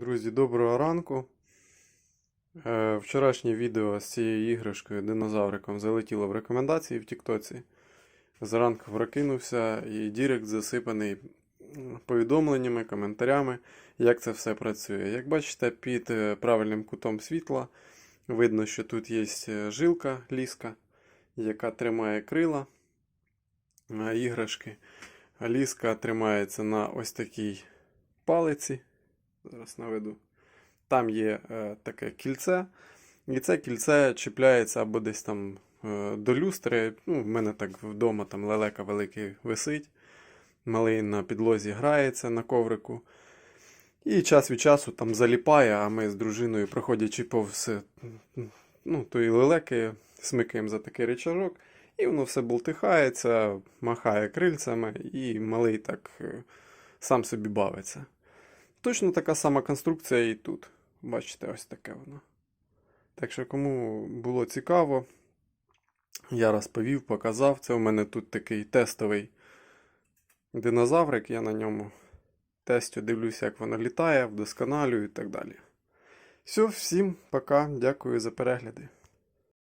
Друзі, доброго ранку. Е, Вчорашнє відео з цією іграшкою динозавриком залетіло в рекомендації в Тіктоці. Зранку прокинувся і Дірект засипаний повідомленнями, коментарями, як це все працює. Як бачите, під е, правильним кутом світла видно, що тут є е, жилка ліска, яка тримає крила е, іграшки. Ліска тримається на ось такій палиці. Зараз наведу. Там є е, таке кільце, і це кільце чіпляється або десь там е, до люстри. Ну, в мене так вдома там лелека великий висить. Малий на підлозі грається на коврику. І час від часу там заліпає, а ми з дружиною, проходячи повз е, ну, тої лелеки, смикаємо за такий речажок, і воно все болтихається, махає крильцями, і малий так е, сам собі бавиться. Точно така сама конструкція і тут. Бачите, ось таке воно. Так що, кому було цікаво, я розповів, показав. Це у мене тут такий тестовий динозаврик, я на ньому тестю дивлюся, як воно літає, вдосконалюю і так далі. Все, всім пока, дякую за перегляди.